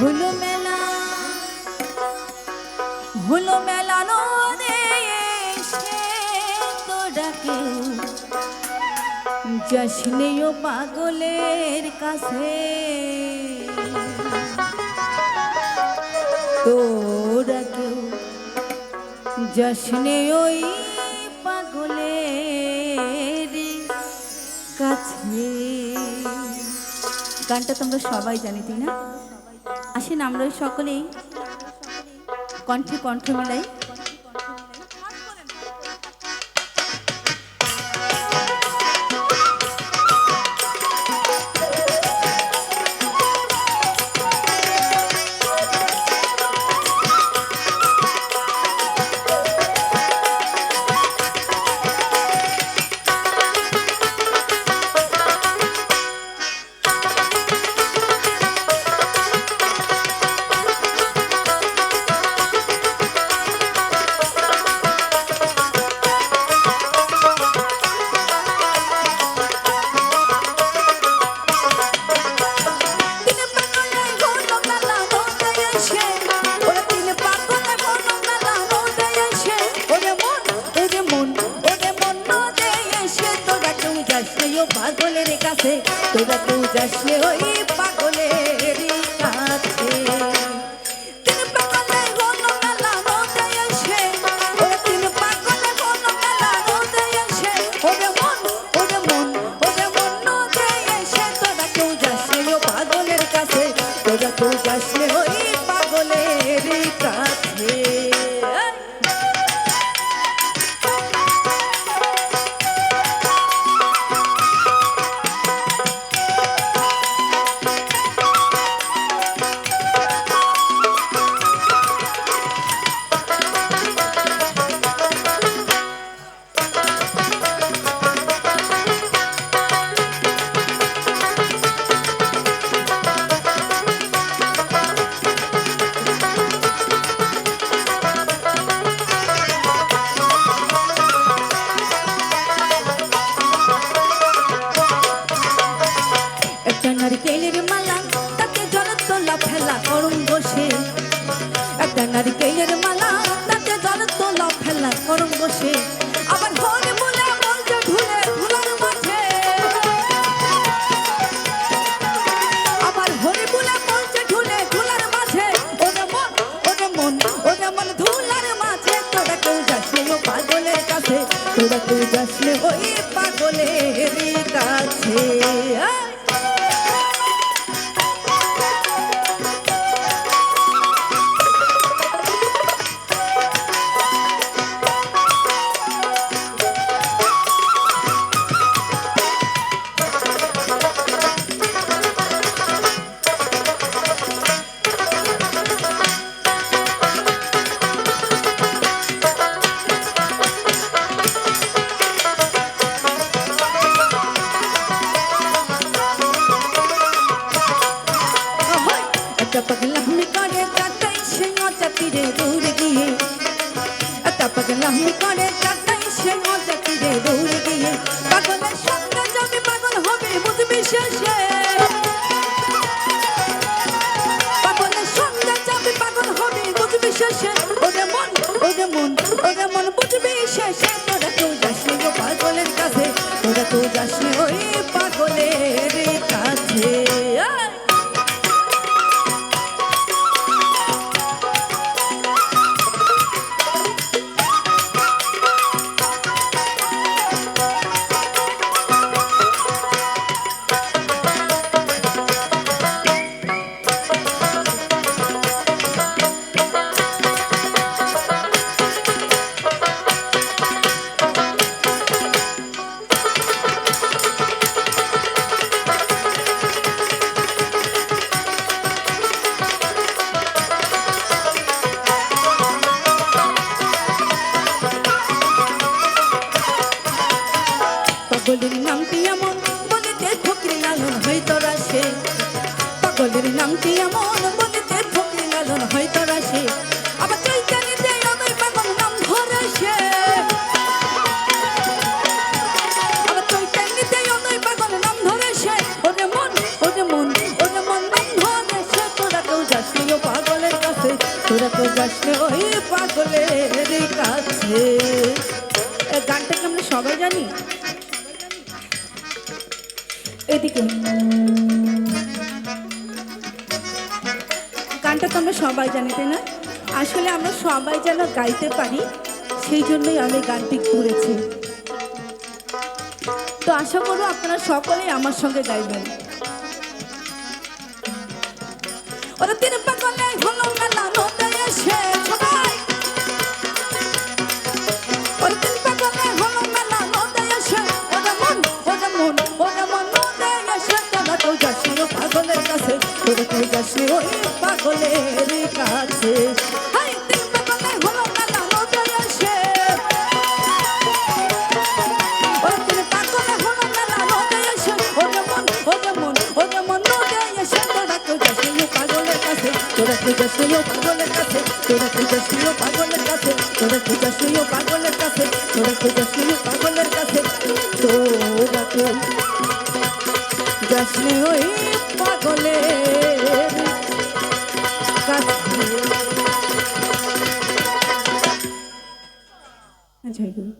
হলো মেলা হলো মেলা নদে এসে তো ডাকে। জশনেও পাগলের কাছে। তোরা কেউ জশনে ওই পাগলের কাছে। গানটা তোমরা সবাই জানি, তাই না? আসেন আমরা সকলেই কণ্ঠে কণ্ঠ মিলাই পাগলের কাছে তোরা কেউ যাস ওই বসে। একটা নারকেলের মালা তাতে জলের তোলা ফেলা করুন বসে। আবার বলে বলছে ঢুলে ধুলার মাঠে। আবার বলে বলছে ঢুলে মাঝে ওরে মন ওরে মন ওরে মন ধুলার মাঝে তোরা কেউ যাসলে পাগলের কাছে, তোরা কেউ যাসলে ওই পাগলের ওরে মন বুঝবি শেষে তোরা কেউ পাগলের নামটি এমন? বলিতে ফকির লালন হয় তোরা সে। পাগলের নামটি এমন? বলিতে ফকির লালন হয় সে। আবার চৈতালিতে অদয় পাগল নাম ধরে সে। আবার চৈতালিতে অদয় পাগল নাম ধরে সে। মন, ওরে মন ওরে মন নাম ধরে সে। তোরা কেউ যাসনি ও পাগলের কাছে। তোরা কেউ ওই পাগলের কাছে। গানটাকে আমরা সবাই জানি? এদিকে। গানটা তো আমরা সবাই জানি, তাই না? আসলে আমরা সবাই যেন গাইতে পারি, সেই জন্যই আমি গানটি করেছি। তো আশা করব আপনারা সকলেই আমার সঙ্গে গাইবেন। ওরা তিন পাগলে হলো মেলা নদে এসে পাগলের কাছে, তোরা তো যাসনি ওই পাগলের কাছে? তোরা তো যাসনি পাগলের কাছে, তোরা তো যাসনি পাগলের কাছে, তোরা যাসনি ও পাগলের কাছে, তোরা তো যাসনি পাগলের কাছে, তোরা তো যাসনি পাগলের কাছে। তোরা ওই জয় গুরু